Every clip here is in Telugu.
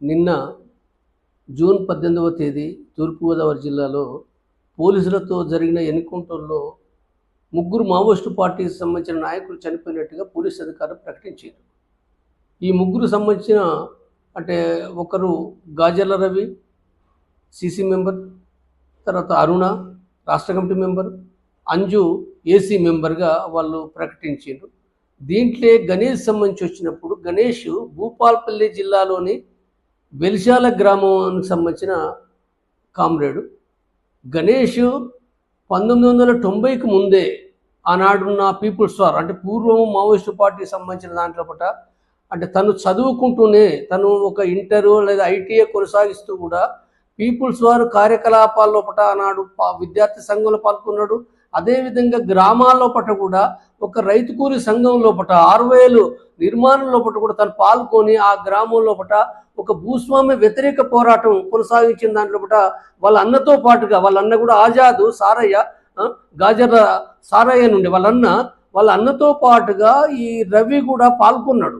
నిన్న జూన్ పద్దెనిమిదవ తేదీ తూర్పుగోదావరి జిల్లాలో పోలీసులతో జరిగిన ఎన్కౌంటర్లో ముగ్గురు మావోయిస్టు పార్టీకి సంబంధించిన నాయకులు చనిపోయినట్టుగా పోలీసు అధికారులు ప్రకటించారు. ఈ ముగ్గురు సంబంధించిన అంటే ఒకరు గాజర్ల రవి సీసీ మెంబర్ తర్వాత అరుణ రాష్ట్ర కమిటీ మెంబర్ అంజు ఏసీ మెంబర్గా వాళ్ళు ప్రకటించారు. దీంట్లో గణేష్ సంబంధించి వచ్చినప్పుడు గణేష్ భూపాల్పల్లి జిల్లాలోని వెలిశాల గ్రామానికి సంబంధించిన కామ్రేడు. గణేష్ పంతొమ్మిది వందల తొంభైకి ముందే ఆనాడున్న పీపుల్స్ వార్ అంటే పూర్వం మావోయిస్టు పార్టీకి సంబంధించిన దాంట్లో పట అంటే తను చదువుకుంటూనే తను ఒక ఇంటర్ లేదా ఐటీఏ కొనసాగిస్తూ కూడా పీపుల్స్ వారు కార్యకలాపాల్లో పట ఆనాడు విద్యార్థి సంఘంలో పాల్గొన్నాడు. అదేవిధంగా గ్రామాల్లో పట కూడా ఒక రైతు కూలి సంఘం లోపట ఆరువేలు నిర్మాణం లోపట కూడా తను పాల్గొని ఆ గ్రామం లోపట ఒక భూస్వామ్య వ్యతిరేక పోరాటం కొనసాగించిన దాంట్లో కూడా వాళ్ళ అన్నతో పాటుగా వాళ్ళ అన్న కూడా ఆజాదు సారయ్య ఆ, గాజర్ల సారయ్య నుండి వాళ్ళ అన్న వాళ్ళ అన్నతో పాటుగా ఈ రవి కూడా పాల్గొన్నాడు.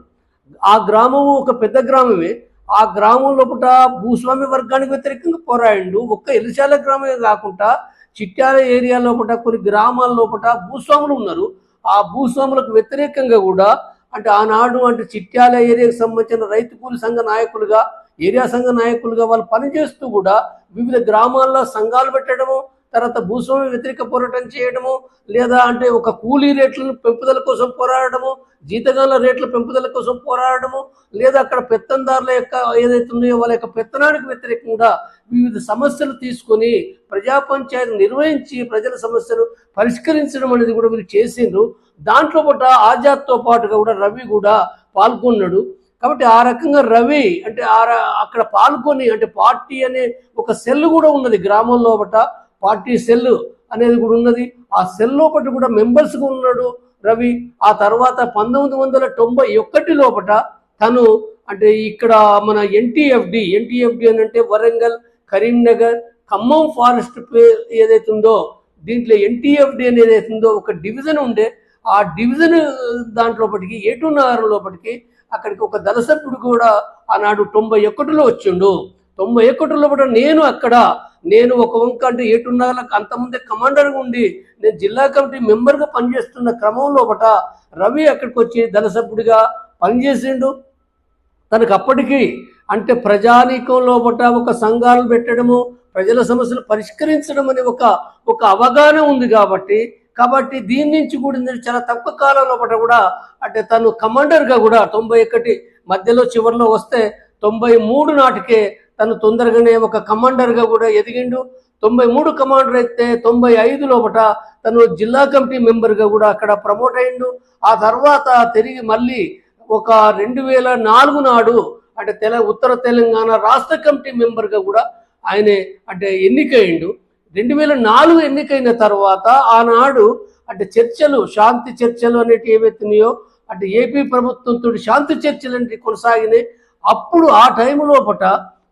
ఆ గ్రామం ఒక పెద్ద గ్రామమే. ఆ గ్రామం లోపల భూస్వామ్య వర్గానికి వ్యతిరేకంగా పోరాడిండు. ఒక్క ఎలిశాల గ్రామమే కాకుండా చిట్యాల ఏరియా లోపల కొన్ని గ్రామాల లోపల భూస్వాములు ఉన్నారు. ఆ భూస్వాములకు వ్యతిరేకంగా కూడా అంటే ఆనాడు అంటే చిట్యాల ఏరియాకు సంబంధించిన రైతు కూలి సంఘ నాయకులుగా ఏరియా సంఘ నాయకులుగా వాళ్ళు పనిచేస్తూ కూడా వివిధ గ్రామాల్లో సంఘాలు పెట్టడము తర్వాత భూస్వామ్య వ్యతిరేక పోరాటం చేయడము లేదా అంటే ఒక కూలీ రేట్లను పెంపుదల కోసం పోరాడము జీతగాల రేట్ల పెంపుదల కోసం పోరాడము లేదా అక్కడ పెత్తందారుల యొక్క ఏదైతే ఉన్నాయో వాళ్ళ యొక్క పెత్తనానికి వ్యతిరేకంగా వివిధ సమస్యలు తీసుకొని ప్రజా పంచాయతీ నిర్వహించి ప్రజల సమస్యలు పరిష్కరించడం అనేది కూడా వీళ్ళు చేసిండ్రు. దాంట్లో పాటు ఆజాద్తో పాటుగా కూడా రవి కూడా పాల్గొన్నాడు. కాబట్టి ఆ రకంగా రవి అంటే ఆ అక్కడ పాల్గొని అంటే పార్టీ అనే ఒక సెల్ కూడా ఉన్నది గ్రామంలో లోపట పార్టీ సెల్ అనేది కూడా ఉన్నది. ఆ సెల్ లోపల కూడా మెంబర్స్గా ఉన్నాడు రవి. ఆ తర్వాత పంతొమ్మిది వందల తొంభై ఒకటి లోపట తను అంటే ఇక్కడ మన ఎన్టీఎఫ్డి ఎన్టీఎఫ్డి అని అంటే వరంగల్ కరీంనగర్ ఖమ్మం ఫారెస్ట్ ఏదైతే ఉందో దీంట్లో ఎన్టీఎఫ్డి అనేది ఏదైతే ఉందో ఒక డివిజన్ ఉండే. ఆ డివిజన్ దాంట్లోపటికి ఏటూ నగరం లోపటికి అక్కడికి ఒక దళసభ్యుడు కూడా ఆనాడు తొంభై ఒకటిలో వచ్చిండు. తొంభై ఒకటిలో కూడా నేను అక్కడ నేను ఒక వంక అంటే ఏటున్నగలకు అంతకుముందే కమాండర్గా ఉండి నేను జిల్లా కమిటీ మెంబర్గా పనిచేస్తున్న క్రమంలో ఒకట రవి అక్కడికి వచ్చి ధనసభ్యుడిగా పనిచేసిండు. తనకు అప్పటికి అంటే ప్రజానీకం లోపట ఒక సంఘాలు పెట్టడము ప్రజల సమస్యలు పరిష్కరించడం అనే ఒక ఒక అవగాహన ఉంది కాబట్టి కాబట్టి దీని నుంచి కూడా చాలా తక్కువ కాలంలో లోపల కూడా అంటే తను కమాండర్గా కూడా తొంభై ఒకటి మధ్యలో చివరిలో వస్తే తొంభై మూడు నాటికే తను తొందరగానే ఒక కమాండర్గా కూడా ఎదిగిండు. తొంభై మూడు కమాండర్ అయితే తొంభై ఐదు లోపట తను జిల్లా కమిటీ మెంబర్గా కూడా అక్కడ ప్రమోట్ అయిండు ఆ తర్వాత తిరిగి మళ్ళీ ఒక రెండు వేల నాలుగు నాడు అంటే తెల ఉత్తర తెలంగాణ రాష్ట్ర కమిటీ మెంబర్గా కూడా ఆయనే అంటే ఎన్నికయిండు రెండు వేల నాలుగు ఎన్నికైన తర్వాత ఆనాడు అంటే చర్చలు శాంతి చర్చలు అనేటివి ఏవైతున్నాయో అంటే ఏపీ ప్రభుత్వంతో శాంతి చర్చలు అనేవి కొనసాగినాయి. అప్పుడు ఆ టైం లోపట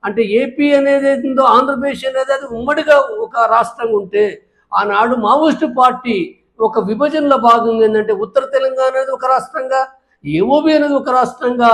అంటే ఏపీ అనేది ఏందో ఆంధ్రప్రదేశ్ అనేది అది ఉమ్మడిగా ఒక రాష్ట్రంగా ఉంటే ఆనాడు మావోయిస్టు పార్టీ ఒక విభజనలో భాగంగా ఏంటంటే ఉత్తర తెలంగాణ అనేది ఒక రాష్ట్రంగా ఏఓబి అనేది ఒక రాష్ట్రంగా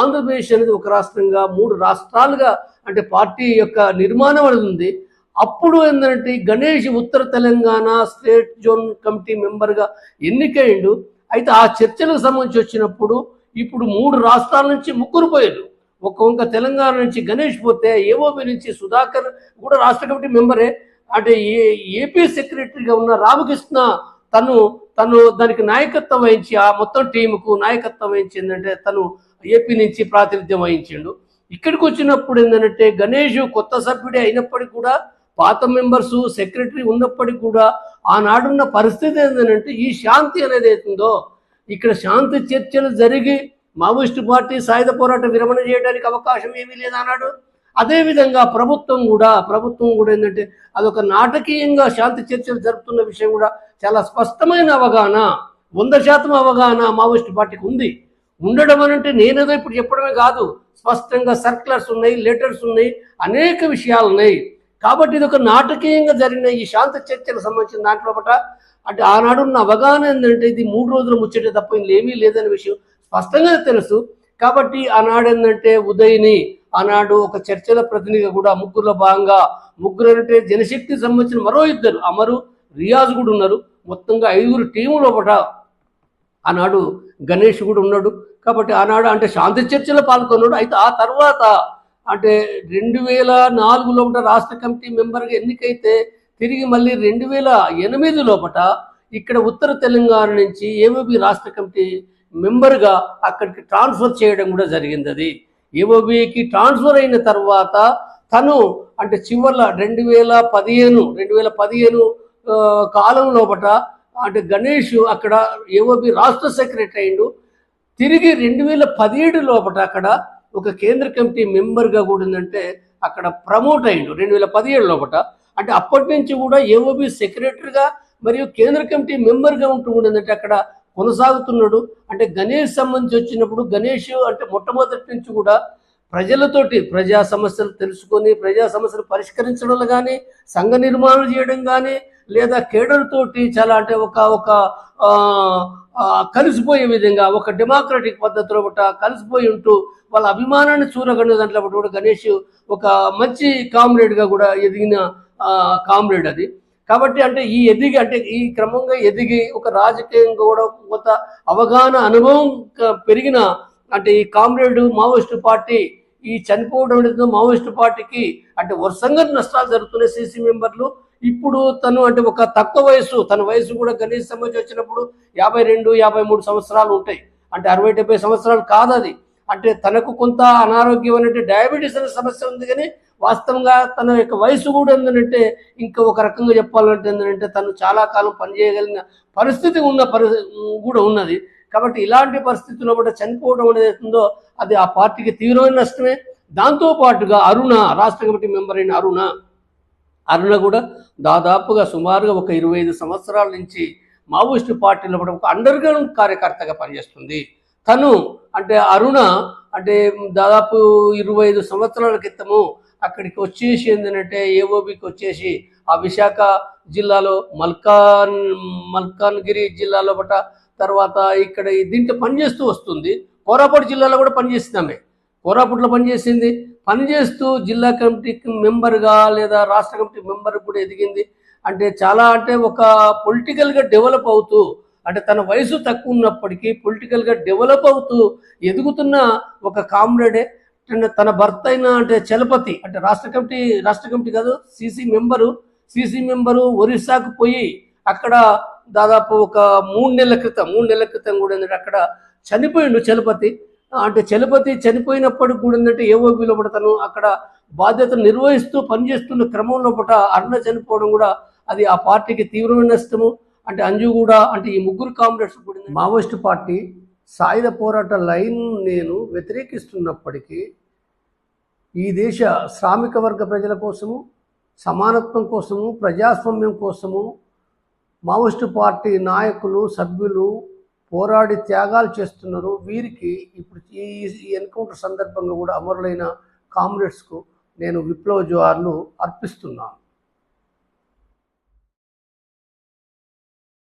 ఆంధ్రప్రదేశ్ అనేది ఒక రాష్ట్రంగా మూడు రాష్ట్రాలుగా అంటే పార్టీ యొక్క నిర్మాణం అనేది ఉంది. అప్పుడు ఏంటంటే గణేష్ ఉత్తర తెలంగాణ స్టేట్ జోన్ కమిటీ మెంబర్గా ఎన్నికైండు. అయితే ఆ చర్చలకు సంబంధించి వచ్చినప్పుడు ఇప్పుడు మూడు రాష్ట్రాల నుంచి ముగ్గురు పోయారు ఒక వంక తెలంగాణ నుంచి గణేష్ పోతే ఏఓబి నుంచి సుధాకర్ కూడా రాష్ట్ర కమిటీ మెంబరే. అంటే ఏ ఏపీ సెక్రటరీగా ఉన్న రామకృష్ణ తను తను దానికి నాయకత్వం వహించి ఆ మొత్తం టీముకు నాయకత్వం వహించి ఏంటంటే తను ఏపీ నుంచి ప్రాతినిధ్యం వహించిండు. ఇక్కడికి వచ్చినప్పుడు ఏంటంటే గణేష్ కొత్త సభ్యుడే అయినప్పటికీ కూడా పాత మెంబర్స్ సెక్రటరీ ఉన్నప్పటికీ కూడా ఆనాడున్న పరిస్థితి ఏంటంటే ఈ శాంతి అనేది అవుతుందో ఇక్కడ శాంతి చర్చలు జరిగి మావోయిస్టు పార్టీ సాయుధ పోరాట విరమణ చేయడానికి అవకాశం ఏమీ లేదన్నాడు అదేవిధంగా ప్రభుత్వం కూడా ప్రభుత్వం కూడా ఏంటంటే అదొక నాటకీయంగా శాంతి చర్చలు జరుపుతున్న విషయం కూడా చాలా స్పష్టమైన అవగాహన వంద శాతం అవగాహన మావోయిస్టు పార్టీకి ఉంది. ఉండడం అని అంటే నేనేదో ఇప్పుడు చెప్పడమే కాదు. స్పష్టంగా సర్క్యులర్స్ ఉన్నాయి లెటర్స్ ఉన్నాయి అనేక విషయాలు ఉన్నాయి. కాబట్టి ఇది ఒక నాటకీయంగా జరిగిన ఈ శాంతి చర్చలకు సంబంధించిన దాంట్లో ఒకట అంటే ఆనాడున్న అవగాహన ఏంటంటే ఇది మూడు రోజులు ముచ్చటే తప్ప ఇందులో ఏమీ లేదనే విషయం స్పష్టంగా తెలుసు. కాబట్టి ఆనాడు ఏంటంటే ఉదయని ఆనాడు ఒక చర్చల ప్రతినిధిగా కూడా ముగ్గురులో భాగంగా ముగ్గురు అంటే జనశక్తికి సంబంధించిన మరో ఇద్దరు అమరు రియాజ్ కూడా ఉన్నారు. మొత్తంగా ఐదుగురు టీము లోపల ఆనాడు గణేష్ కూడా ఉన్నాడు. కాబట్టి ఆనాడు అంటే శాంతి చర్చలో పాల్గొన్నాడు. అయితే ఆ తర్వాత అంటే రెండు వేల నాలుగు లోపల రాష్ట్ర కమిటీ మెంబర్గా ఎన్నికైతే తిరిగి మళ్ళీ రెండు వేల ఎనిమిది లోపట ఇక్కడ ఉత్తర తెలంగాణ నుంచి ఏవోబి రాష్ట్ర కమిటీ మెంబర్గా అక్కడికి ట్రాన్స్ఫర్ చేయడం కూడా జరిగింది అది ఏఓబికి ట్రాన్స్ఫర్ అయిన తర్వాత తను అంటే చివర్ల రెండు వేల పదిహేను రెండు వేల పదిహేను కాలం లోపట అంటే గణేష్ అక్కడ ఏఓబి రాష్ట్ర సెక్రటరీ అయిండు. తిరిగి రెండు వేల పదిహేడు లోపల అక్కడ ఒక కేంద్ర కమిటీ మెంబర్గా కూడా ఉందంటే అక్కడ ప్రమోట్ అయిండు రెండు వేల పదిహేడు లోపల అంటే అప్పటి నుంచి కూడా ఏఓబి సెక్రటరీగా మరియు కేంద్ర కమిటీ మెంబర్గా ఉంటూ కూడా అక్కడ కొనసాగుతున్నాడు. అంటే గణేష్ సంబంధించి వచ్చినప్పుడు గణేష్ అంటే మొట్టమొదటి నుంచి కూడా ప్రజలతోటి ప్రజా సమస్యలు తెలుసుకొని ప్రజా సమస్యలు పరిష్కరించడంలో కానీ సంఘ నిర్మాణం చేయడం కానీ లేదా కేడర్తోటి చాలా అంటే ఒక ఒక కలిసిపోయే విధంగా ఒక డెమోక్రటిక్ పద్ధతిలో ఒకట కలిసిపోయి ఉంటూ వాళ్ళ అభిమానాన్ని చూరగొనే దాంట్లో కూడా గణేష్ ఒక మంచి కామ్రేడ్గా కూడా ఎదిగిన కామ్రేడ్ అది. కాబట్టి అంటే ఈ ఎదిగి అంటే ఈ క్రమంగా ఎదిగి ఒక రాజకీయం కూడా కొంత అవగాహన అనుభవం క- పెరిగిన అంటే ఈ కామ్రేడ్ మావోయిస్టు పార్టీ ఈ చనిపోవడం అనేది మావోయిస్టు పార్టీకి అంటే వరుసంగా నష్టాలు జరుగుతున్నాయి సీసీ మెంబర్లు. ఇప్పుడు తను అంటే ఒక తక్కువ వయసు తన వయసు కూడా గణేష్ సంబంధించి వచ్చినప్పుడు యాభై రెండు యాభై మూడు సంవత్సరాలు ఉంటాయి. అంటే అరవై డెబ్బై సంవత్సరాలు కాదు అది అంటే తనకు కొంత అనారోగ్యం అనేది డయాబెటీస్ అనే సమస్య ఉంది కానీ వాస్తవంగా తన యొక్క వయసు కూడా ఏంటంటే ఇంకా ఒక రకంగా చెప్పాలంటే ఏంటంటే తను చాలా కాలం పనిచేయగలిగిన పరిస్థితి ఉన్న పరి కూడా ఉన్నది. కాబట్టి ఇలాంటి పరిస్థితుల్లో కూడా చనిపోవడం అనేది ఉందో అది ఆ పార్టీకి తీవ్రమైన నష్టమే. దాంతో పాటుగా అరుణ రాష్ట్ర కమిటీ మెంబర్ అయిన అరుణ అరుణ కూడా దాదాపుగా సుమారుగా ఒక ఇరవై ఐదు సంవత్సరాల నుంచి మావోయిస్టు పార్టీలో కూడా ఒక అండర్ గ్రౌండ్ కార్యకర్తగా పనిచేస్తుంది. తను అంటే అరుణ అంటే దాదాపు ఇరవై ఐదు సంవత్సరాల క్రితము అక్కడికి వచ్చేసి ఏంటంటే ఏఓబికి వచ్చేసి ఆ విశాఖ జిల్లాలో మల్కాన్ మల్కాన్గిరి జిల్లాలో బట తర్వాత ఇక్కడ దీంట్లో పనిచేస్తూ వస్తుంది. కోరాపూట్ జిల్లాలో కూడా పనిచేసింది ఆమె కోరాపుట్లో పనిచేసింది. పనిచేస్తూ జిల్లా కమిటీ మెంబర్గా లేదా రాష్ట్ర కమిటీ మెంబర్ కూడా ఎదిగింది. అంటే చాలా అంటే ఒక పొలిటికల్గా డెవలప్ అవుతూ అంటే తన వయసు తక్కువ ఉన్నప్పటికీ పొలిటికల్గా డెవలప్ అవుతూ ఎదుగుతున్న ఒక కామ్రేడే. అండ్ తన భర్త అయిన అంటే చలపతి అంటే రాష్ట్ర కమిటీ రాష్ట్ర కమిటీ కాదు సీసీ మెంబరు సీసీ మెంబరు ఒరిస్సాకు పోయి అక్కడ దాదాపు ఒక మూడు నెలల క్రితం మూడు నెలల క్రితం కూడా ఏంటంటే అక్కడ చనిపోయిండు చలపతి. అంటే చలపతి చనిపోయినప్పటికి కూడా ఏంటంటే ఏఓబిలో కూడా అక్కడ బాధ్యతలు నిర్వహిస్తూ పనిచేస్తున్న క్రమంలో పూట అరుణ చనిపోవడం కూడా అది ఆ పార్టీకి తీవ్రమైన నష్టము. అంటే అంజు కూడా అంటే ఈ ముగ్గురు కామ్రేడ్స్ కూడా మావోయిస్ట్ పార్టీ సాయుధ పోరాట లైన్ నేను వ్యతిరేకిస్తున్నప్పటికీ ఈ దేశ శ్రామిక వర్గ ప్రజల కోసము సమానత్వం కోసము ప్రజాస్వామ్యం కోసము మావోయిస్టు పార్టీ నాయకులు సభ్యులు పోరాడి త్యాగాలు చేస్తున్నారు. వీరికి ఇప్పుడు ఈ ఎన్కౌంటర్ సందర్భంగా కూడా అమరులైన కామ్రేడ్స్కు నేను విప్లవ జోహార్లు అర్పిస్తున్నాను.